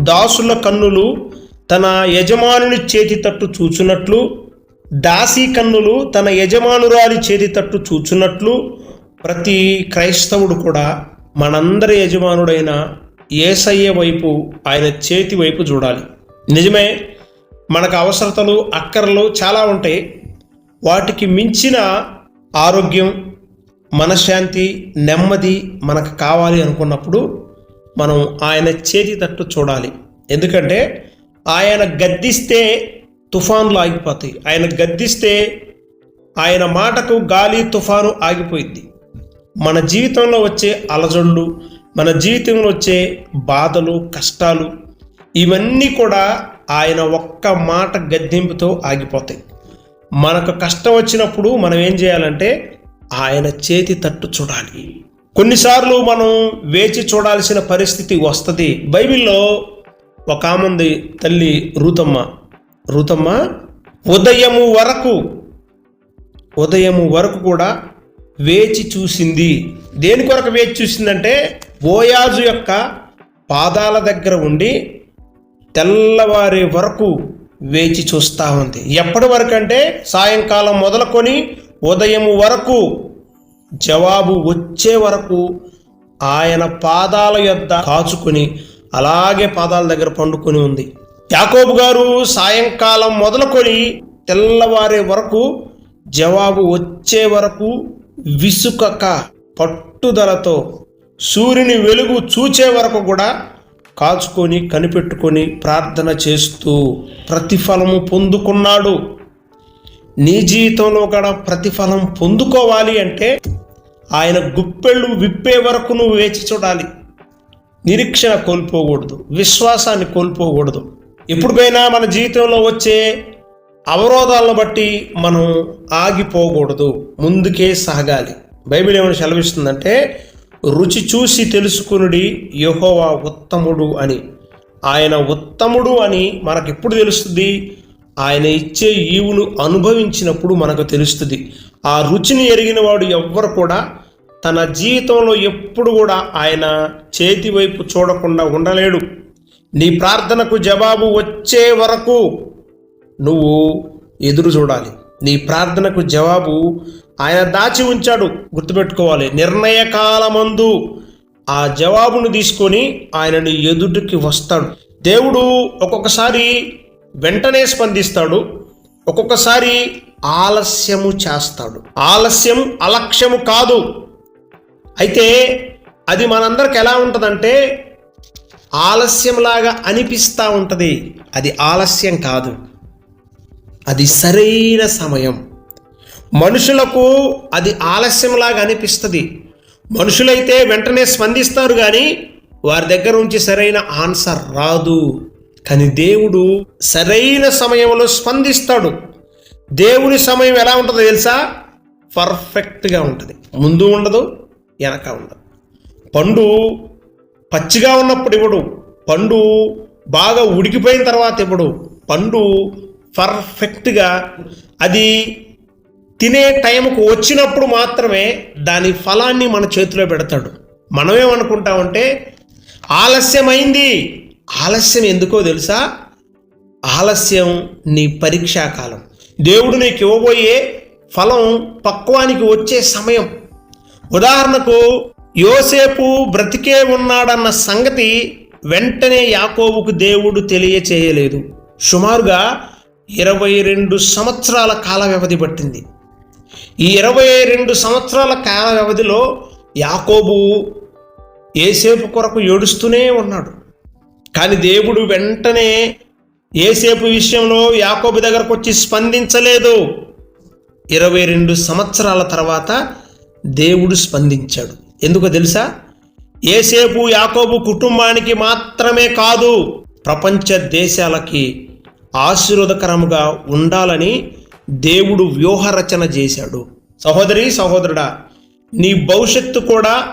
దాసుల కన్నులు తన యజమానుని చేతి తట్టు చూచున్నట్లు దాసీ కన్నులు తన యజమానురాలి చేతి తట్టు చూచున్నట్లు ప్రతి క్రైస్తవుడు కూడా మనందరి యజమానుడైన ఏసయ్య వైపు ఆయన చేతి వైపు చూడాలి. నిజమే మనకు అవసరతలు అక్కరలు చాలా ఉంటాయి. వాటికి మించిన ఆరోగ్యం మనశ్శాంతి నెమ్మది మనకు కావాలి అనుకున్నప్పుడు మనం ఆయన చేతి తట్టు చూడాలి. ఎందుకంటే ఆయన గద్దిస్తే తుఫాన్లు ఆగిపోతాయి. ఆయన గద్దిస్తే ఆయన మాటకు గాలి తుఫాను ఆగిపోయింది మన జీవితంలో వచ్చే అలజడులు మన జీవితంలో వచ్చే బాధలు కష్టాలు ఇవన్నీ కూడా ఆయన ఒక్క మాట గద్దింపుతో ఆగిపోతాయి. మనకు కష్టం వచ్చినప్పుడు మనం ఏం చేయాలంటే ఆయన చేతి తట్టు చూడాలి. కొన్నిసార్లు మనం వేచి చూడాల్సిన పరిస్థితి వస్తుంది. బైబిల్లో ఒక ఆమంది తల్లి రూతమ్మ. రూతమ్మ ఉదయము వరకు ఉదయము వరకు కూడా వేచి చూసింది. దేని కొరకు వేచి చూసిందంటే బోయాజు యొక్క పాదాల దగ్గర ఉండి తెల్లవారే వరకు వేచి చూస్తూ ఉంది. ఎప్పటి వరకు అంటే సాయంకాలం మొదలుకొని ఉదయం వరకు జవాబు వచ్చే వరకు ఆయన పాదాల యొద్ద కాచుకుని అలాగే పాదాల దగ్గర పండుకొని ఉంది. యాకోబు గారు సాయంకాలం మొదలుకొని తెల్లవారే వరకు జవాబు వచ్చే వరకు విసుకక పట్టుదలతో సూర్యుని వెలుగు చూచే వరకు కూడా కాచుకొని కనిపెట్టుకొని ప్రార్థన చేస్తూ ప్రతిఫలము పొందుకున్నాడు. నీ జీవితంలో కూడా ప్రతిఫలం పొందుకోవాలి అంటే ఆయన గుప్పెళ్ళు విప్పే వరకు నువ్వు వేచి చూడాలి. నిరీక్షణ కోల్పోకూడదు. విశ్వాసాన్ని కోల్పోకూడదు. ఎప్పుడుకైనా మన జీవితంలో వచ్చే అవరోధాలను బట్టి మనం ఆగిపోకూడదు. ముందుకే సాగాలి. బైబిల్ ఏమైనా సెలవిస్తుందంటే రుచి చూసి తెలుసుకునుడి యహోవా ఉత్తముడు అని. ఆయన ఉత్తముడు అని మనకెప్పుడు తెలుస్తుంది? ఆయన ఇచ్చే ఈవులు అనుభవించినప్పుడు మనకు తెలుస్తుంది. ఆ రుచిని ఎరిగిన వాడు ఎవ్వరు కూడా తన జీవితంలో ఎప్పుడు కూడా ఆయన చేతి వైపు చూడకుండా ఉండలేడు. నీ ప్రార్థనకు జవాబు వచ్చే వరకు నువ్వు ఎదురు చూడాలి. నీ ప్రార్థనకు జవాబు ఆయన దాచి ఉంచాడు. గుర్తుపెట్టుకోవాలి. నిర్ణయ కాలమందు ఆ జవాబును తీసుకొని ఆయనని ఎదుటికి వస్తాడు. దేవుడు ఒక్కొక్కసారి వెంటనే స్పందిస్తాడు. ఒక్కొక్కసారి ఆలస్యము చేస్తాడు. ఆలస్యం అలక్ష్యము కాదు. అయితే అది మనందరికి ఎలా ఉంటుందంటే ఆలస్యంలాగా అనిపిస్తూ ఉంటుంది. అది ఆలస్యం కాదు. అది సరైన సమయం. మనుషులకు అది ఆలస్యంలాగా అనిపిస్తుంది. మనుషులైతే వెంటనే స్పందిస్తారు కానీ వారి దగ్గర నుంచి సరైన ఆన్సర్ రాదు. కానీ దేవుడు సరైన సమయంలో స్పందిస్తాడు. దేవుని సమయం ఎలా ఉంటుందో తెలుసా? పర్ఫెక్ట్గా ఉంటుంది. ముందు ఉండదు వెనక ఉండదు పండు పచ్చిగా ఉన్నప్పుడు ఇవ్వడు. పండు బాగా ఉడికిపోయిన తర్వాత ఇవ్వడు. పండు పర్ఫెక్ట్గా అది తినే టైంకు వచ్చినప్పుడు మాత్రమే దాని ఫలాన్ని మన చేతిలో పెడతాడు. మనమేమనుకుంటామంటే ఆలస్యమైంది. ఆలస్యం ఎందుకో తెలుసా? ఆలస్యం నీ పరీక్షాకాలం దేవుడు నీకు ఇవ్వబోయే ఫలం పక్వానికి వచ్చే సమయం. ఉదాహరణకు యోసేపు బ్రతికే ఉన్నాడన్న సంగతి వెంటనే యాకోబుకు దేవుడు తెలియచేయలేదు. సుమారుగా ఇరవై రెండు సంవత్సరాల కాల వ్యవధి పట్టింది. ఈ ఇరవై రెండు సంవత్సరాల కాల వ్యవధిలో యాకోబు ఏసేపు కొరకు ఏడుస్తూనే ఉన్నాడు. కానీ దేవుడు వెంటనే ఏసేపు విషయంలో యాకోబు దగ్గరకు వచ్చి స్పందించలేదు. ఇరవై రెండు సంవత్సరాల తర్వాత దేవుడు స్పందించాడు. ఎందుకో తెలుసా? ఏసేపు యాకోబు కుటుంబానికి మాత్రమే కాదు ప్రపంచ దేశాలకి ఆశీర్వదకరముగా ఉండాలని దేవుడు వ్యూహరచన చేశాడు. సహోదరి సహోదరుడా నీ భవిష్యత్తు కూడా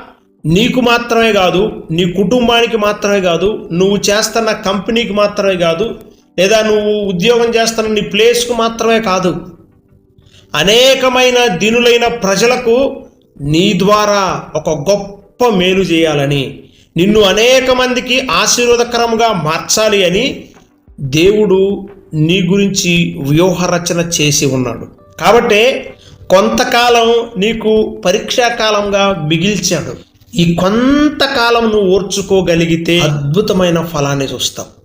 నీకు మాత్రమే కాదు నీ కుటుంబానికి మాత్రమే కాదు నువ్వు చేస్తున్న కంపెనీకి మాత్రమే కాదు లేదా నువ్వు ఉద్యోగం చేస్తున్న నీ ప్లేస్కు మాత్రమే కాదు. అనేకమైన దీనులైన ప్రజలకు నీ ద్వారా ఒక గొప్ప మేలు చేయాలని నిన్ను అనేక మందికి ఆశీర్వాదకరంగా మార్చాలి అని దేవుడు నీ గురించి వ్యూహరచన చేసి ఉన్నాడు. కాబట్టి కొంతకాలం నీకు పరీక్షాకాలంగా మిగిల్చాడు. ఈ కొంతకాలం నువ్వు ఓర్చుకోగలిగితే అద్భుతమైన ఫలాన్ని చూస్తావు.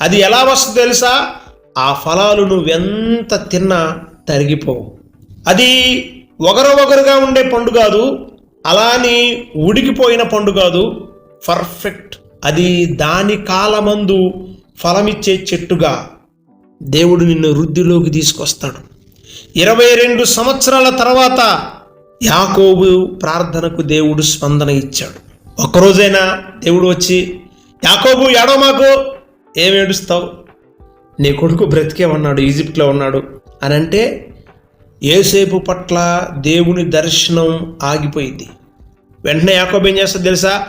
అది ఎలా వస్తుందో తెలుసా? ఆ ఫలాలు నువ్వెంత తిన్నా తరిగిపోవు. అది ఒకరు ఒకరుగా ఉండే పండు కాదు అలాని ఉడికిపోయిన పండు కాదు పర్ఫెక్ట్ అది దాని కాలమందు ఫలమిచ్చే చెట్టుగా దేవుడు నిన్ను వృద్ధిలోకి తీసుకొస్తాడు. ఇరవై రెండు సంవత్సరాల తర్వాత యాకోబు ప్రార్థనకు దేవుడు స్పందన ఇచ్చాడు. ఒక్కరోజైనా దేవుడు వచ్చి యాకోబు ఏడో మాకు? ఏమేడుస్తావు నీ కొడుకు బ్రతికే ఉన్నాడు ఈజిప్ట్లో ఉన్నాడు. అని అంటే ఏసేపు పట్ల దేవుని దర్శనం ఆగిపోయింది. వెంటనే యాకోబు ఏం చేస్తుంది తెలుసా?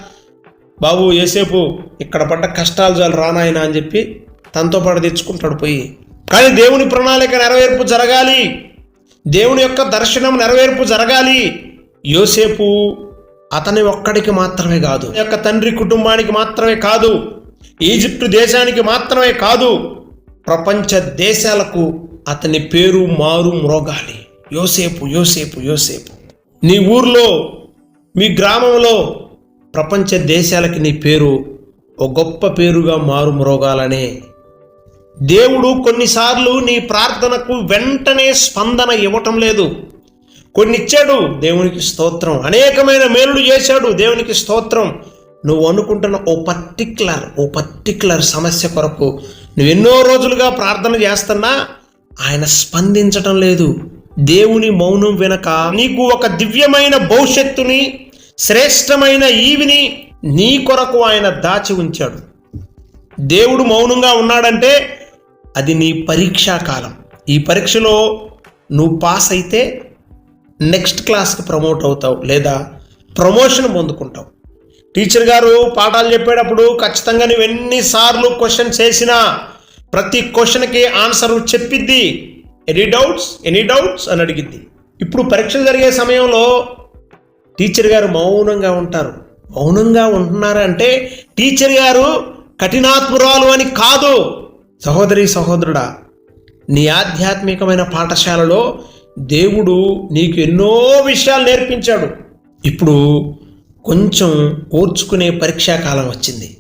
బాబు ఏసేపు ఇక్కడ పడ్డ కష్టాలు చాలు రానాయన అని చెప్పి తనతో పాటు తెచ్చుకుంటాడు పోయి. కానీ దేవుని ప్రణాళిక నెరవేర్పు జరగాలి. దేవుని యొక్క దర్శనం నెరవేర్పు జరగాలి. యోసేపు అతని ఒక్కడికి మాత్రమే కాదు యొక్క తండ్రి కుటుంబానికి మాత్రమే కాదు ఈజిప్టు దేశానికి మాత్రమే కాదు ప్రపంచ దేశాలకు అతని పేరు మారు మ్రోగాలి. యోసేపు యోసేపు యోసేపు. నీ ఊర్లో మీ గ్రామంలో ప్రపంచ దేశాలకి నీ పేరు ఒక గొప్ప పేరుగా మారుమ్రోగాలనే దేవుడు కొన్నిసార్లు నీ ప్రార్థనకు వెంటనే స్పందన ఇవ్వటం లేదు. కొన్ని ఇచ్చాడు దేవునికి స్తోత్రం. అనేకమైన మేలుడు చేశాడు దేవునికి స్తోత్రం. నువ్వు అనుకుంటున్న ఓ పర్టిక్యులర్ ఓ పర్టిక్యులర్ సమస్య కొరకు నువ్వు ఎన్నో రోజులుగా ప్రార్థన చేస్తున్నా ఆయన స్పందించటం లేదు. దేవుని మౌనం వెనక నీకు ఒక దివ్యమైన భవిష్యత్తుని శ్రేష్టమైన ఈవిని నీ కొరకు ఆయన దాచి ఉంచాడు. దేవుడు మౌనంగా ఉన్నాడంటే అది నీ పరీక్షా కాలం. ఈ పరీక్షలో నువ్వు పాస్ అయితే నెక్స్ట్ క్లాస్కి ప్రమోట్ అవుతావు లేదా ప్రమోషన్ పొందుకుంటావు. టీచర్ గారు పాఠాలు చెప్పేటప్పుడు ఖచ్చితంగా నువ్వు ఎన్నిసార్లు క్వశ్చన్ చేసినా ప్రతి క్వశ్చన్కి ఆన్సర్ చెప్పిద్ది. ఎనీ డౌట్స్ ఎనీ డౌట్స్ అని అడిగింది. ఇప్పుడు పరీక్షలు జరిగే సమయంలో టీచర్ గారు మౌనంగా ఉంటారు. మౌనంగా ఉంటున్నారంటే టీచర్ గారు కఠినాత్మురాలు అని కాదు. సహోదరి సహోదరుడా నీ ఆధ్యాత్మికమైన పాఠశాలలో దేవుడు నీకు ఎన్నో విషయాలు నేర్పించాడు. ఇప్పుడు కొంచెం ఓర్చుకునే పరీక్షాకాలం వచ్చింది.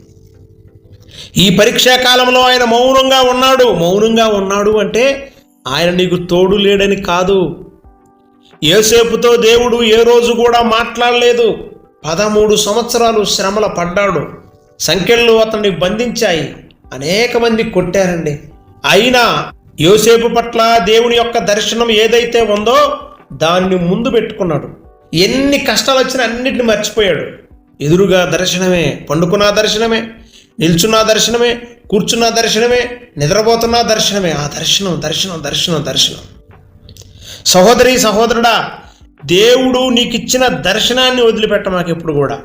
ఈ పరీక్షాకాలంలో ఆయన మౌనంగా ఉన్నాడు. మౌనంగా ఉన్నాడు అంటే ఆయన నీకు తోడు లేడని కాదు. ఏసేపుతో దేవుడు ఏ రోజు కూడా మాట్లాడలేదు. పదమూడు సంవత్సరాలు శ్రమల పడ్డాడు. సంఖ్యలు అతన్ని బంధించాయి. అనేక మంది కొట్టారండి. అయినా యోసేపు పట్ల దేవుని యొక్క దర్శనం ఏదైతే ఉందో దాన్ని ముందు పెట్టుకున్నాడు. ఎన్ని కష్టాలు వచ్చినా అన్నిటిని మర్చిపోయాడు. ఎదురుగా దర్శనమే పండుకున్న దర్శనమే. నిల్చున్న దర్శనమే కూర్చున్న దర్శనమే నిద్రపోతున్న దర్శనమే. ఆ దర్శనం దర్శనం దర్శనం దర్శనం. సహోదరి సహోదరుడా దేవుడు నీకు ఇచ్చిన దర్శనాన్ని వదిలిపెట్ట మాకు ఎప్పుడు కూడా.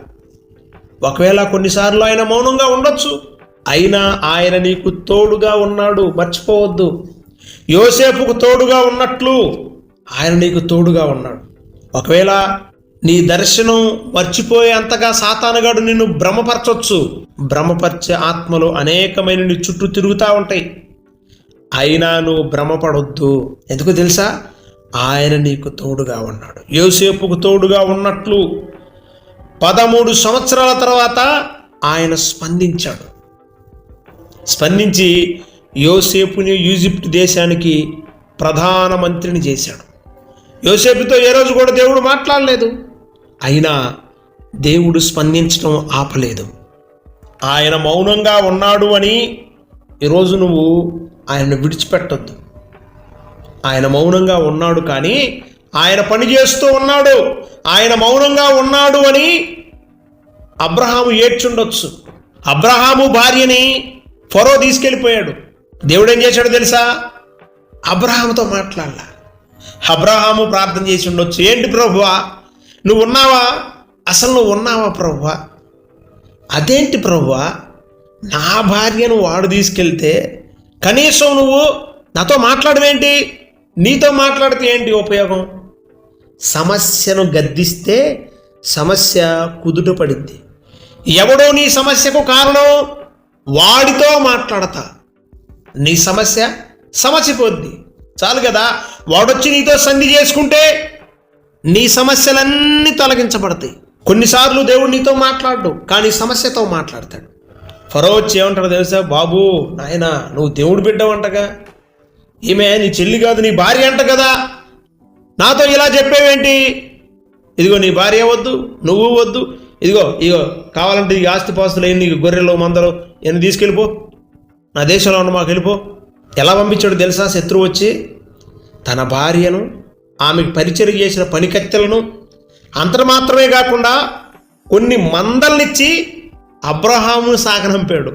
ఒకవేళ కొన్నిసార్లు ఆయన మౌనంగా ఉండొచ్చు అయినా ఆయన నీకు తోడుగా ఉన్నాడు మర్చిపోవద్దు. యోసేపుకు తోడుగా ఉన్నట్లు ఆయన నీకు తోడుగా ఉన్నాడు. ఒకవేళ నీ దర్శనం మర్చిపోయే అంతగా సాతానగాడు నిన్ను భ్రమపరచొచ్చు. భ్రమపరిచే ఆత్మలు అనేకమైన నీ చుట్టూ తిరుగుతూ ఉంటాయి. అయినా నువ్వు భ్రమపడొద్దు. ఎందుకు తెలుసా? ఆయన నీకు తోడుగా ఉన్నాడు. యోసేపుకు తోడుగా ఉన్నట్లు పదమూడు సంవత్సరాల తర్వాత ఆయన స్పందించాడు. స్పందించి యోసేపుని ఈజిప్ట్ దేశానికి ప్రధానమంత్రిని చేశాడు. యోసేపుతో ఏ రోజు కూడా దేవుడు మాట్లాడలేదు. అయినా దేవుడు స్పందించడం ఆపలేదు. ఆయన మౌనంగా ఉన్నాడు అని ఈరోజు నువ్వు ఆయనను విడిచిపెట్టొద్దు. ఆయన మౌనంగా ఉన్నాడు కానీ ఆయన పని చేస్తూ ఉన్నాడు. ఆయన మౌనంగా ఉన్నాడు అని అబ్రహాము ఏడ్చుండొచ్చు. అబ్రహాము భార్యని ఫరో తీసుకెళ్ళిపోయాడు. దేవుడు ఏం చేశాడు తెలుసా? అబ్రహాముతో మాట్లాడాల. అబ్రహాము ప్రార్థన చేసి ఉండొచ్చు. ఏంటి ప్రభువా? నువ్వు ఉన్నావా అసలు నువ్వు ఉన్నావా ప్రభువా అదేంటి ప్రభువా నా భార్యను వాడు తీసుకెళ్తే కనీసం నువ్వు నాతో మాట్లాడవేంటి? నీతో మాట్లాడితే ఏంటి ఉపయోగం? సమస్యను గద్దిస్తే సమస్య కుదుట పడింది. ఎవడో నీ సమస్యకు కారణం వాడితో మాట్లాడతా. నీ సమస్య సమసిపోద్ది. చాలు కదా? వాడొచ్చి నీతో సంధి చేసుకుంటే నీ సమస్యలన్నీ తొలగించబడతాయి. కొన్నిసార్లు దేవుడు నీతో మాట్లాడు కానీ సమస్యతో మాట్లాడతాడు. ఫరో వచ్చి ఏమంటాడు తెలుసా? బాబు నాయన నువ్వు దేవుడు బిడ్డవంటగా ఈమె నీ చెల్లి కాదు నీ భార్య అంట కదా? నాతో ఇలా చెప్పేవేంటి? ఇదిగో నీ భార్య వద్దు నువ్వు వద్దు. ఇదిగో ఇగో కావాలంటే ఈ ఆస్తిపాస్తులు ఏంటి నీకు గొర్రెలు మందలు ఎన్ని తీసుకెళ్ళిపో? నా దేశంలో ఉన్న మాకు వెళ్ళిపో. ఎలా పంపించాడు తెలుసా? శత్రువు వచ్చి తన భార్యను ఆమెకు పరిచయం చేసిన పనికత్తెలను అంతమాత్రమే కాకుండా కొన్ని మందల్నిచ్చి అబ్రహామును సాగనంపాడు.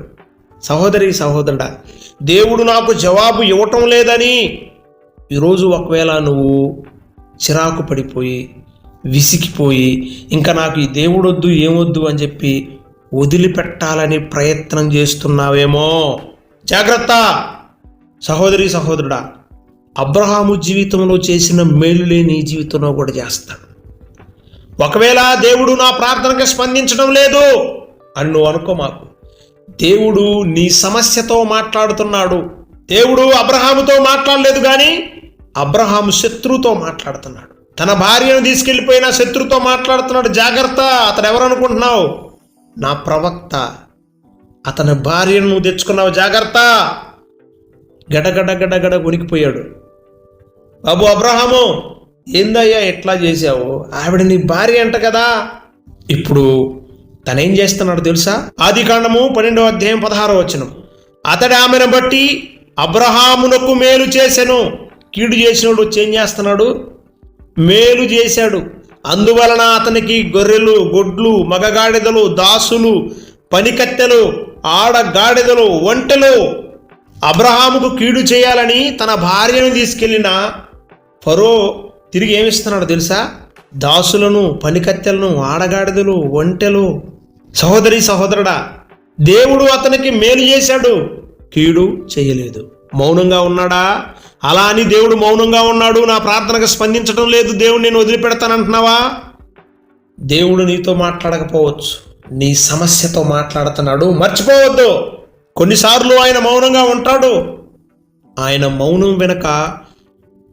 సహోదరి సహోదరుడా దేవుడు నాకు జవాబు ఇవ్వటం లేదని. ఈరోజు ఒకవేళ నువ్వు చిరాకు పడిపోయి విసిగిపోయి ఇంకా నాకు ఈ దేవుడు వద్దు ఏమొద్దు అని చెప్పి వదిలిపెట్టాలని ప్రయత్నం చేస్తున్నావేమో. జాగ్రత్త! సహోదరి సహోదరుడా అబ్రహాము జీవితంలో చేసిన మేలులే నీ జీవితంలో కూడా చేస్తాడు. ఒకవేళ దేవుడు నా ప్రార్థనకు స్పందించడం లేదు అని నువ్వు అనుకో మాకు. దేవుడు నీ సమస్యతో మాట్లాడుతున్నాడు. దేవుడు అబ్రహాముతో మాట్లాడలేదు కానీ అబ్రహాము శత్రువుతో మాట్లాడుతున్నాడు. తన భార్యను తీసుకెళ్ళిపోయిన శత్రుతో మాట్లాడుతున్నాడు. జాగ్రత్త అతను ఎవరనుకుంటున్నావు నా ప్రవక్త. అతని భార్యను నువ్వు తెచ్చుకున్నావు. జాగ్రత్త. గడగడ గడగడ ఉనికిపోయాడు బాబు అబ్రహాము ఏందయ్యా ఎట్లా చేశావు? ఆవిడ నీ భార్య అంట కదా. ఇప్పుడు తనేం చేస్తున్నాడు తెలుసా? ఆది కాండము పన్నెండవ అధ్యాయం పదహారో వచనం. అతడు ఆమెను బట్టి అబ్రహామునకు మేలు చేశాను కీడు చేసినోడు చేంజ్ ఏం చేస్తున్నాడు? మేలు చేశాడు. అందువలన అతనికి గొర్రెలు గొడ్లు మగగాడిదలు దాసులు పనికత్తెలు ఆడగాడిదలు ఒంటెలు అబ్రహాముకు కీడు చేయాలని తన భార్యను తీసుకెళ్ళిన ఫరో తిరిగి ఏమిస్తున్నాడు తెలుసా? దాసులను పనికత్తెలను ఆడగాడిదలు ఒంటెలు. సహోదరి సహోదరుడా దేవుడు అతనికి మేలు చేశాడు. కీడు చేయలేదు. మౌనంగా ఉన్నాడా? అలా అని దేవుడు మౌనంగా ఉన్నాడు. నా ప్రార్థనకు స్పందించడం లేదు. దేవుడు నేను వదిలిపెడతానంటున్నావా? దేవుడు నీతో మాట్లాడకపోవచ్చు. నీ సమస్యతో మాట్లాడుతున్నాడు. మర్చిపోవద్దు. కొన్నిసార్లు ఆయన మౌనంగా ఉంటాడు. ఆయన మౌనం వెనక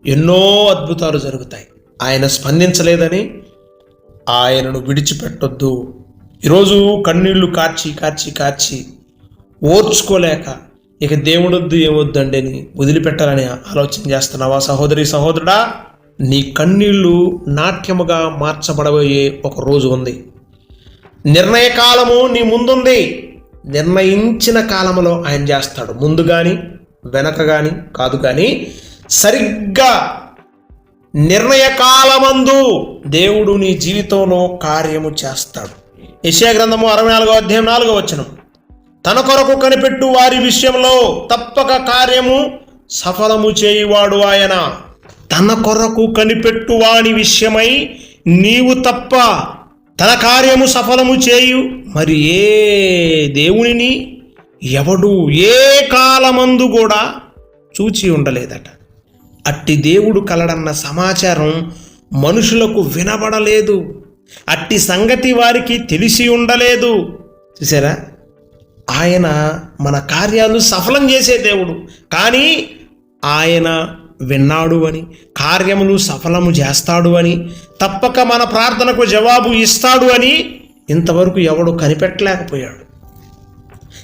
ఎన్నో అద్భుతాలు జరుగుతాయి. ఆయన స్పందించలేదని ఆయనను విడిచిపెట్టొద్దు. ఈరోజు కన్నీళ్ళు కార్చి కార్చి కార్చి ఓర్చుకోలేక ఇక దేవుడొద్దు ఏమొద్దు అండి అని వదిలిపెట్టాలని ఆలోచన చేస్తున్నావా సహోదరి సహోదరుడా? నీ కన్నీళ్ళు నాట్యముగా మార్చబడబోయే ఒక రోజు ఉంది. నిర్ణయ కాలము నీ ముందుంది. నిర్ణయించిన కాలంలో ఆయన చేస్తాడు. ముందు కానీ వెనక కానీ కాదు కానీ సరిగ్గా నిర్ణయకాలమందు దేవుడు నీ జీవితంలో కార్యము చేస్తాడు. యెషయా గ్రంథము అరవై నాలుగో అధ్యాయం నాలుగో వచనం. తన కొరకు కనిపెట్టు వారి విషయంలో తప్పక కార్యము సఫలము చేయువాడు ఆయన. తన కొరకు కనిపెట్టు వాని విషయమై నీవు తప్ప తన కార్యము సఫలము చేయు మరి ఏ దేవునిని ఎవడు ఏ కాలమందు కూడా చూచి ఉండలేదట. అట్టి దేవుడు కలడన్న సమాచారం మనుషులకు వినబడలేదు. అట్టి సంగతి వారికి తెలిసి ఉండలేదు. చూసారా? ఆయన మన కార్యాలు సఫలం చేసే దేవుడు. కానీ ఆయన విన్నాడు అని కార్యములు సఫలము చేస్తాడు అని తప్పక మన ప్రార్థనకు జవాబు ఇస్తాడు అని ఇంతవరకు ఎవడు కనిపెట్టలేకపోయాడు.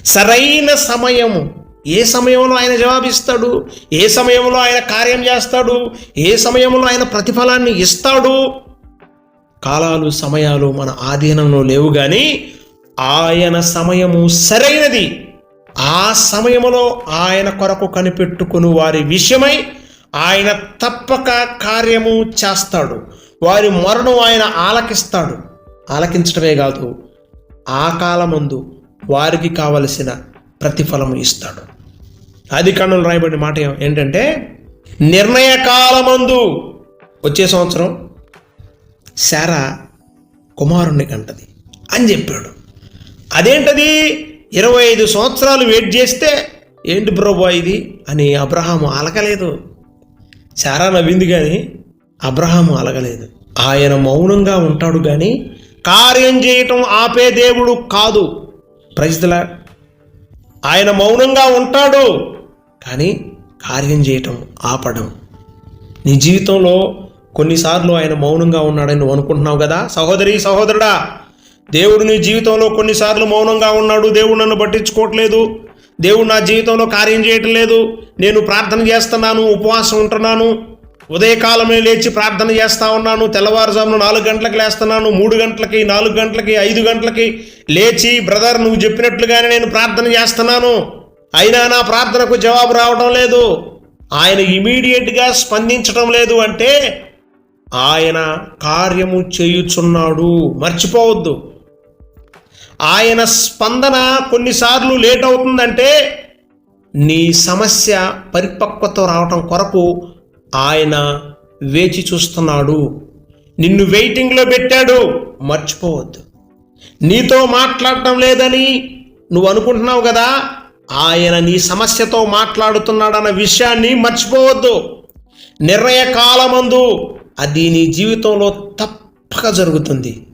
సరైన సమయము ఏ సమయంలో ఆయన జవాబిస్తాడు? ఏ సమయంలో ఆయన కార్యం చేస్తాడు? ఏ సమయంలో ఆయన ప్రతిఫలాన్ని ఇస్తాడు? కాలాలు సమయాలు మన ఆధీనంలో లేవు కానీ ఆయన సమయము సరైనది. ఆ సమయములో ఆయన కొరకు కనిపెట్టుకుని వారి విషయమై ఆయన తప్పక కార్యము చేస్తాడు. వారి మరణం ఆయన ఆలకిస్తాడు. ఆలకించడమే కాదు ఆ కాలమందు వారికి కావలసిన ప్రతిఫలము ఇస్తాడు. ఆది కాండంలో రాయబడిన మాట ఏంటంటే నిర్ణయ కాలమందు వచ్చే సంవత్సరం శారా కుమారుణ్ణి కంటది అని చెప్పాడు. అదేంటది? ఇరవై ఐదు సంవత్సరాలు వెయిట్ చేస్తే ఏంటి ప్రభు ఇది? అని అబ్రహాము అలగలేదు. శారా నవ్వింది కానీ అబ్రహాము అలగలేదు. ఆయన మౌనంగా ఉంటాడు కానీ కార్యం చేయటం ఆపే దేవుడు కాదు. ప్రజల ఆయన మౌనంగా ఉంటాడు. కానీ కార్యం చేయటం ఆపడం. నీ జీవితంలో కొన్నిసార్లు ఆయన మౌనంగా ఉన్నాడని నువ్వు అనుకుంటున్నావు కదా? సహోదరి సహోదరుడా దేవుడు నీ జీవితంలో కొన్నిసార్లు మౌనంగా ఉన్నాడు. దేవుడు నన్ను పట్టించుకోవట్లేదు. దేవుడు నా జీవితంలో కార్యం చేయటం లేదు నేను ప్రార్థన చేస్తున్నాను ఉపవాసం ఉంటున్నాను. ఉదయకాలమే లేచి ప్రార్థన చేస్తా ఉన్నాను తెల్లవారుజామున నాలుగు గంటలకు లేస్తున్నాను మూడు గంటలకి నాలుగు గంటలకి ఐదు గంటలకి. లేచి బ్రదర్ నువ్వు చెప్పినట్లుగానే నేను ప్రార్థన చేస్తున్నాను. అయినా నా ప్రార్థనకు జవాబు రావడం లేదు. ఆయన ఇమీడియట్గా స్పందించడం లేదు అంటే ఆయన కార్యము చేయుచున్నాడు. మర్చిపోవద్దు. ఆయన స్పందన కొన్నిసార్లు లేట్ అవుతుందంటే నీ సమస్య పరిపక్వత రావటం కొరకు ఆయన వేచి చూస్తున్నాడు. నిన్ను వెయిటింగ్లో పెట్టాడు. మర్చిపోవద్దు. నీతో మాట్లాడటం లేదని నువ్వు అనుకుంటున్నావు కదా? ఆయన నీ సమస్యతో మాట్లాడుతున్నాడన్న విషయాన్ని మర్చిపోవద్దు. నిర్ణయ కాలమందు అది నీ జీవితంలో తప్పక జరుగుతుంది.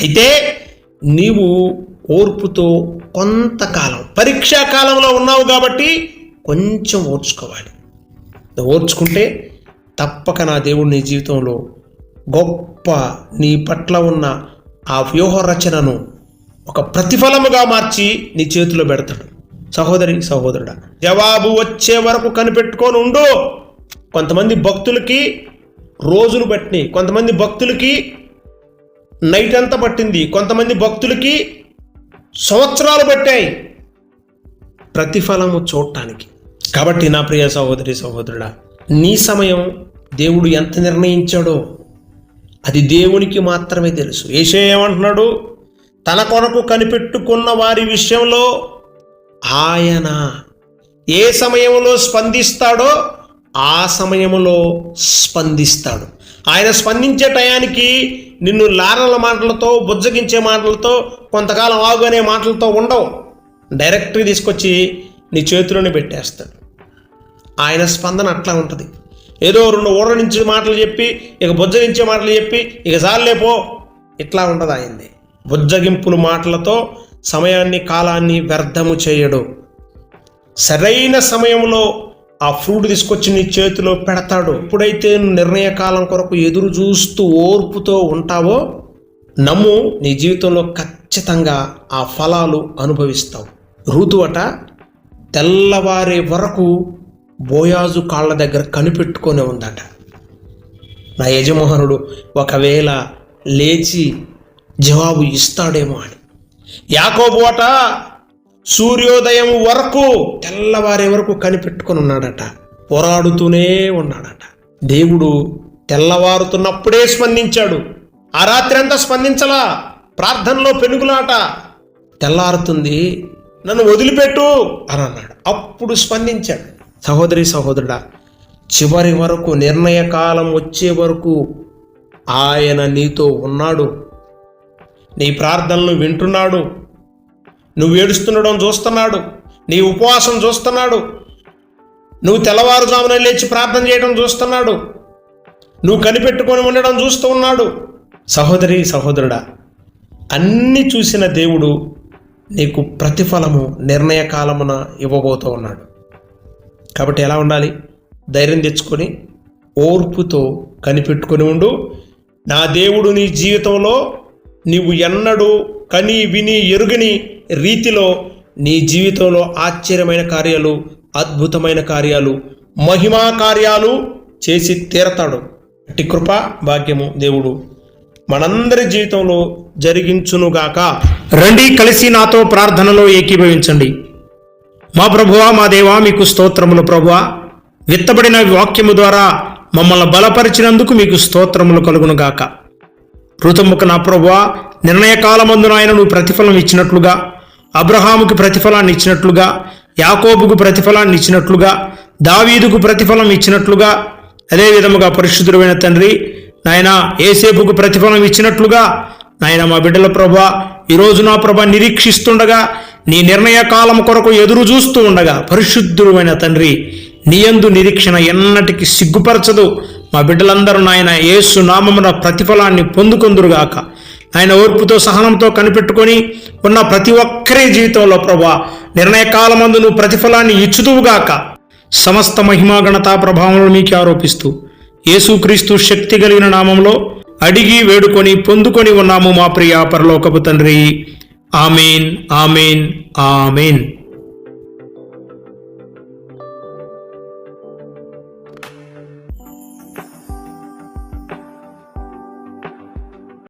అయితే నీవు ఓర్పుతో కొంతకాలం పరీక్షా కాలంలో ఉన్నావు కాబట్టి కొంచెం ఓర్చుకోవాలి. ఓర్చుకుంటే తప్పక నా దేవుడు నీ జీవితంలో గొప్ప నీ పట్ల ఉన్న ఆ వ్యూహ రచనను ఒక ప్రతిఫలముగా మార్చి నీ చేతిలో పెడతాడు. సహోదరి సహోదరుడా జవాబు వచ్చే వరకు కనిపెట్టుకొని ఉండు. కొంతమంది భక్తులకి రోజులు పట్టినాయి. కొంతమంది భక్తులకి నైట్ అంతా పట్టింది. కొంతమంది భక్తులకి సంవత్సరాలు పట్టాయి. ప్రతిఫలము చూడటానికి. కాబట్టి నా ప్రియ సహోదరి సహోదరుడా నీ సమయం దేవుడు ఎంత నిర్ణయించాడో అది దేవునికి మాత్రమే తెలుసు. ఏషే ఏమంటున్నాడు? తన కొరకు కనిపెట్టుకున్న వారి విషయంలో ఆయన ఏ సమయంలో స్పందిస్తాడో ఆ సమయంలో స్పందిస్తాడు. ఆయన స్పందించే టయానికి నిన్ను లారల మాటలతో బుజ్జగించే మాటలతో కొంతకాలం ఆగు అనే మాటలతో ఉండవు. డైరెక్ట్గా తీసుకొచ్చి నీ చేతిలోనే పెట్టేస్తాడు. ఆయన స్పందన అట్లా ఉంటుంది. ఏదో రెండు ఊర నుంచి మాటలు చెప్పి ఇక బుజ్జగించే మాటలు చెప్పి ఇక చాలేపో ఇట్లా ఉండదు ఆయనది బుజ్జగింపుల మాటలతో సమయాన్ని కాలాన్ని వ్యర్థము చేయడు. సరైన సమయంలో ఆ ఫ్రూట్ తీసుకొచ్చి నీ చేతిలో పెడతాడు. ఎప్పుడైతే నిర్ణయ కాలం కొరకు ఎదురు చూస్తూ ఓర్పుతో ఉంటావో నమ్ము నీ జీవితంలో ఖచ్చితంగా ఆ ఫలాలు అనుభవిస్తావు. ఋతువట తెల్లవారే వరకు బోయాజు కాళ్ళ దగ్గర కనిపెట్టుకొని ఉందట. నా యజమానుడు ఒకవేళ లేచి జవాబు ఇస్తాడేమో అని. యాకోబోట సూర్యోదయం వరకు తెల్లవారే వరకు కనిపెట్టుకొని ఉన్నాడట. పోరాడుతూనే ఉన్నాడట. దేవుడు తెల్లవారుతున్నప్పుడే స్పందించాడు. ఆ రాత్రి అంతా స్పందించలా. ప్రార్థనలో పెనుగులాట. తెల్లారుతుంది నన్ను వదిలిపెట్టు అని అన్నాడు. అప్పుడు స్పందించాడు. సహోదరి సహోదరుడా చివరి వరకు నిర్ణయ కాలం వచ్చే వరకు ఆయన నీతో ఉన్నాడు. నీ ప్రార్థనలు వింటున్నాడు. నువ్వు ఏడుస్తుండడం చూస్తున్నాడు. నీ ఉపవాసం చూస్తున్నాడు. నువ్వు తెల్లవారుజామున లేచి ప్రార్థన చేయడం చూస్తున్నాడు. నువ్వు కనిపెట్టుకొని ఉండడం చూస్తూ ఉన్నాడు. సహోదరి సహోదరుడా అన్నీ చూసిన దేవుడు నీకు ప్రతిఫలము నిర్ణయ కాలమున ఇవ్వబోతూ ఉన్నాడు. కాబట్టి ఎలా ఉండాలి? ధైర్యం తెచ్చుకొని ఓర్పుతో కనిపెట్టుకొని ఉండు. నా దేవుడు నీ జీవితంలో నీవు ఎన్నడూ కని విని ఎరుగని రీతిలో నీ జీవితంలో ఆశ్చర్యమైన కార్యాలు అద్భుతమైన కార్యాలు మహిమా కార్యాలు చేసి తీరతాడు. అట్టి కృప భాగ్యము దేవుడు. మనందరి జీవితంలో జరిగించునుగాక. రండి కలిసి నాతో ప్రార్థనలో ఏకీభవించండి. మా ప్రభువా మా దేవా మీకు స్తోత్రములు ప్రభువా. విత్తబడిన వాక్యము ద్వారా మమ్మల్ని బలపరిచినందుకు మీకు స్తోత్రములు కలుగునుగాక. ఋతుముఖ నా ప్రభువా నిర్ణయకాలమందు నాయన నువ్వు ప్రతిఫలం ఇచ్చినట్లుగా అబ్రహాముకి ప్రతిఫలాన్ని ఇచ్చినట్లుగా యాకోబుకు ప్రతిఫలాన్ని ఇచ్చినట్లుగా దావీదుకు ప్రతిఫలం ఇచ్చినట్లుగా అదే విధముగా పరిశుద్ధుడైన తండ్రి నాయన ఏసేపుకు ప్రతిఫలం ఇచ్చినట్లుగా నాయన మా బిడ్డల ప్రభా ఈరోజు నా ప్రభ నిరీక్షిస్తుండగా నీ నిర్ణయ కాలం కొరకు ఎదురు చూస్తూ ఉండగా పరిశుద్ధుడైన తండ్రి నీయందు నిరీక్షణ ఎన్నటికి సిగ్గుపరచదు. మా బిడ్డలందరూ నాయన యేసు నామమున ప్రతిఫలాన్ని పొందుకుందురుగాక. ఆయన ఓర్పుతో సహనంతో కనిపెట్టుకొని ఉన్న ప్రతి ఒక్కరి జీవితంలో ప్రభా నిర్ణయ కాలమందు నువ్వు ప్రతిఫలాన్ని ఇచ్చుదువుగాక. సమస్త మహిమాగణతా ప్రభావంలో మీకు ఆరోపిస్తూ యేసుక్రీస్తు శక్తి కలిగిన నామంలో అడిగి వేడుకొని పొందుకొని ఉన్నాము మా ప్రియా పరలోకపు తండ్రి. Amen amen amen.